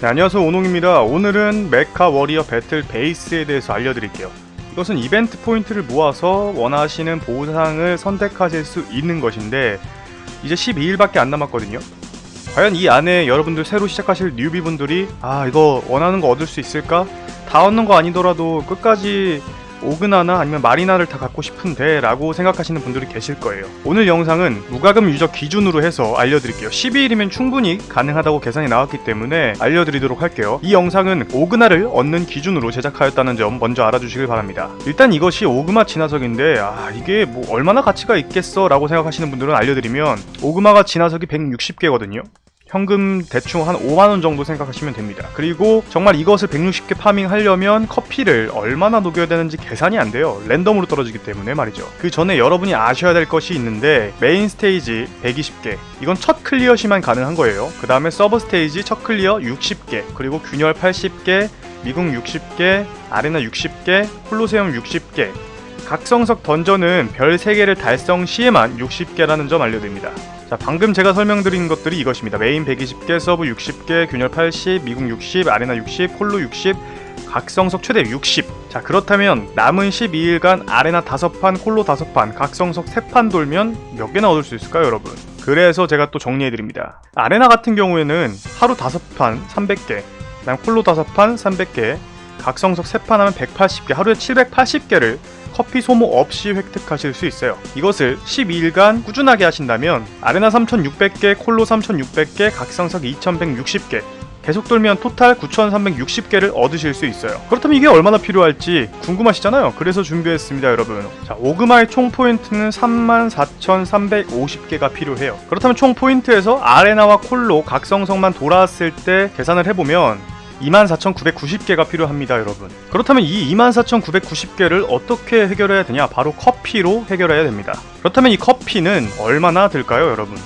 네, 안녕하세요 오농입니다. 오늘은 메카 워리어 배틀 베이스에 대해서 알려드릴게요. 이것은 이벤트 포인트를 모아서 원하시는 보상을 선택하실 수 있는 것인데 이제 12일밖에 안 남았거든요. 과연 이 안에 여러분들 새로 시작하실 뉴비분들이 아 이거 원하는 거 얻을 수 있을까? 다 얻는 거 아니더라도 끝까지 오그나나 아니면 마리나를 다 갖고 싶은데 라고 생각하시는 분들이 계실 거예요. 오늘 영상은 무과금 유저 기준으로 해서 알려드릴게요. 12일이면 충분히 가능하다고 계산이 나왔기 때문에 알려드리도록 할게요. 이 영상은 오그나를 얻는 기준으로 제작하였다는 점 먼저 알아주시길 바랍니다. 일단 이것이 오그마 진화석인데 아 이게 뭐 얼마나 가치가 있겠어 라고 생각하시는 분들은 알려드리면 오그마가 진화석이 160개거든요. 현금 대충 한 5만원 정도 생각하시면 됩니다. 그리고 정말 이것을 160개 파밍 하려면 커피를 얼마나 녹여야 되는지 계산이 안 돼요. 랜덤으로 떨어지기 때문에 말이죠. 그 전에 여러분이 아셔야 될 것이 있는데 메인 스테이지 120개. 이건 첫 클리어 시만 가능한 거예요. 그 다음에 서브 스테이지 첫 클리어 60개. 그리고 균열 80개, 미궁 60개, 아레나 60개, 콜로세움 60개. 각성석 던전은 별 3개를 달성 시에만 60개라는 점 알려드립니다. 자, 방금 제가 설명드린 것들이 이것입니다. 메인 120개, 서브 60개, 균열 80, 미궁 60, 아레나 60, 홀로 60, 각성석 최대 60. 자, 그렇다면 남은 12일간 아레나 5판, 홀로 5판, 각성석 3판 돌면 몇 개나 얻을 수 있을까요, 여러분? 그래서 제가 또 정리해드립니다. 아레나 같은 경우에는 하루 5판 300개, 그다음 홀로 5판 300개, 각성석 3판 하면 180개, 하루에 780개를 커피 소모 없이 획득하실 수 있어요. 이것을 12일간 꾸준하게 하신다면 아레나 3600개, 콜로 3600개, 각성석 2160개 계속 돌면 토탈 9360개를 얻으실 수 있어요. 그렇다면 이게 얼마나 필요할지 궁금하시잖아요. 그래서 준비했습니다, 여러분. 자, 오그마의 총 포인트는 34,350개가 필요해요. 그렇다면 총 포인트에서 아레나와 콜로 각성석만 돌아왔을 때 계산을 해보면 24,990개가 필요합니다, 여러분. 그렇다면 이 24,990개를 어떻게 해결해야 되냐? 바로 커피로 해결해야 됩니다. 그렇다면 이 커피는 얼마나 들까요, 여러분?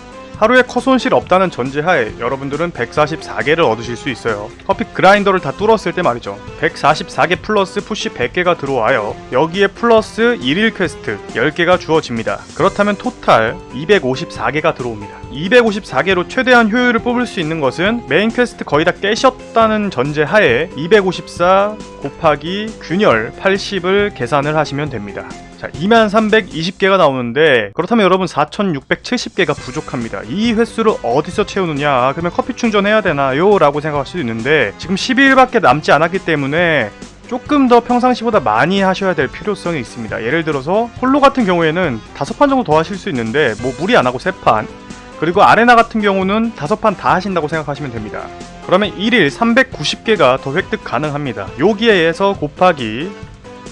하루에 커 손실 없다는 전제하에 여러분들은 144개를 얻으실 수 있어요. 커피 그라인더를 다 뚫었을 때 말이죠. 144개 플러스 푸시 100개가 들어와요. 여기에 플러스 1일 퀘스트 10개가 주어집니다. 그렇다면 토탈 254개가 들어옵니다. 254개로 최대한 효율을 뽑을 수 있는 것은 메인 퀘스트 거의 다 깨셨다는 전제하에 254 곱하기 균열 80을 계산을 하시면 됩니다. 자, 2320개가 나오는데 그렇다면 여러분 4670개가 부족합니다. 이 횟수를 어디서 채우느냐? 그러면 커피 충전해야 되나요? 라고 생각할 수도 있는데 지금 12일밖에 남지 않았기 때문에 조금 더 평상시보다 많이 하셔야 될 필요성이 있습니다. 예를 들어서 홀로 같은 경우에는 다섯 판 정도 더 하실 수 있는데 뭐 무리 안 하고 세 판. 그리고 아레나 같은 경우는 다섯 판 다 하신다고 생각하시면 됩니다. 그러면 1일 390개가 더 획득 가능합니다. 여기에서 곱하기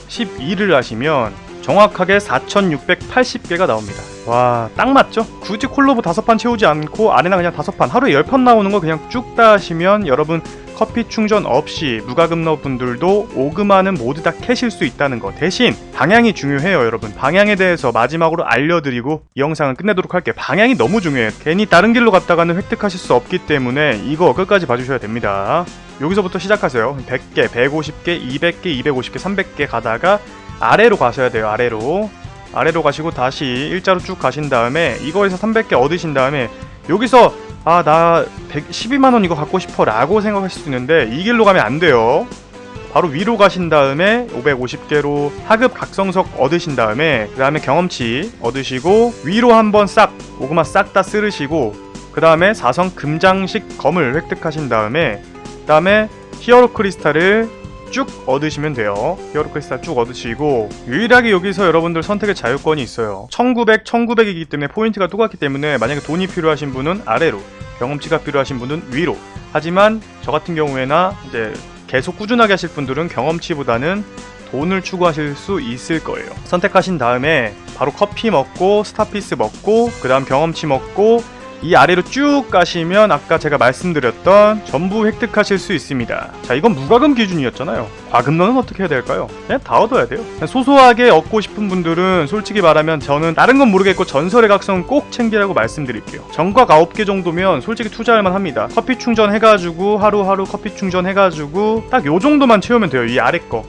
12를 하시면 정확하게 4,680개가 나옵니다. 와, 딱 맞죠? 굳이 콜로브 다섯 판 채우지 않고 아레나 그냥 다섯 판 하루에 10판 나오는 거 그냥 쭉다 하시면 여러분 커피 충전 없이 무과금러 분들도 오그마는 모두 다 캐실 수 있다는 거. 대신 방향이 중요해요, 여러분. 방향에 대해서 마지막으로 알려드리고 이 영상은 끝내도록 할게요. 방향이 너무 중요해요. 괜히 다른 길로 갔다가는 획득하실 수 없기 때문에 이거 끝까지 봐주셔야 됩니다. 여기서부터 시작하세요. 100개, 150개, 200개, 250개, 300개 가다가 아래로 가셔야 돼요. 아래로. 아래로 가시고 다시 일자로 쭉 가신 다음에 이거에서 300개 얻으신 다음에 여기서 아나 12만원 이거 갖고 싶어 라고 생각하실 수 있는데 이 길로 가면 안 돼요. 바로 위로 가신 다음에 550개로 하급 각성석 얻으신 다음에 그 다음에 경험치 얻으시고 위로 한번 싹 오그마 싹 다 쓰르시고 그 다음에 4성 금장식 검을 획득하신 다음에 그 다음에 히어로 크리스탈을 쭉 얻으시면 돼요. 히어로 크리스탈 쭉 얻으시고 유일하게 여기서 여러분들 선택의 자유권이 있어요. 1900, 1900이기 때문에 포인트가 똑같기 때문에 만약에 돈이 필요하신 분은 아래로 경험치가 필요하신 분은 위로 하지만 저 같은 경우에나 이제 계속 꾸준하게 하실 분들은 경험치보다는 돈을 추구하실 수 있을 거예요. 선택하신 다음에 바로 커피 먹고 스타피스 먹고 그 다음 경험치 먹고 이 아래로 쭉 가시면 아까 제가 말씀드렸던 전부 획득하실 수 있습니다. 자, 이건 무과금 기준이었잖아요. 과금러는 어떻게 해야 될까요? 그냥 다 얻어야 돼요. 소소하게 얻고 싶은 분들은 솔직히 말하면 저는 다른 건 모르겠고 전설의 각성 꼭 챙기라고 말씀드릴게요. 정각 9개 정도면 솔직히 투자할 만합니다. 커피 충전해가지고 하루하루 커피 충전해가지고 딱 요 정도만 채우면 돼요. 이 아래 거.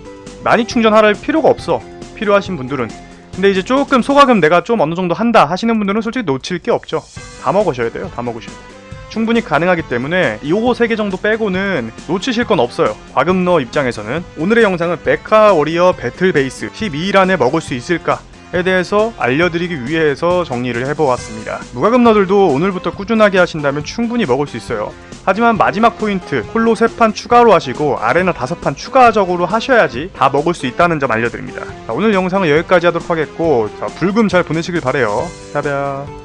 많이 충전할 필요가 없어. 필요하신 분들은. 근데 이제 조금 소가금 내가 좀 어느 정도 한다 하시는 분들은 솔직히 놓칠 게 없죠. 다 먹으셔야 돼요. 다 먹으셔야 돼요. 충분히 가능하기 때문에 요거 3개 정도 빼고는 놓치실 건 없어요. 과금러 입장에서는 오늘의 영상은 메카 워리어 배틀 베이스 12일 안에 먹을 수 있을까? 에 대해서 알려드리기 위해서 정리를 해보았습니다. 무과금러들도 오늘부터 꾸준하게 하신다면 충분히 먹을 수 있어요. 하지만 마지막 포인트 홀로 3판 추가로 하시고 아레나 5판 추가적으로 하셔야지 다 먹을 수 있다는 점 알려드립니다. 자, 오늘 영상은 여기까지 하도록 하겠고 자, 불금 잘 보내시길 바래요. 샤벼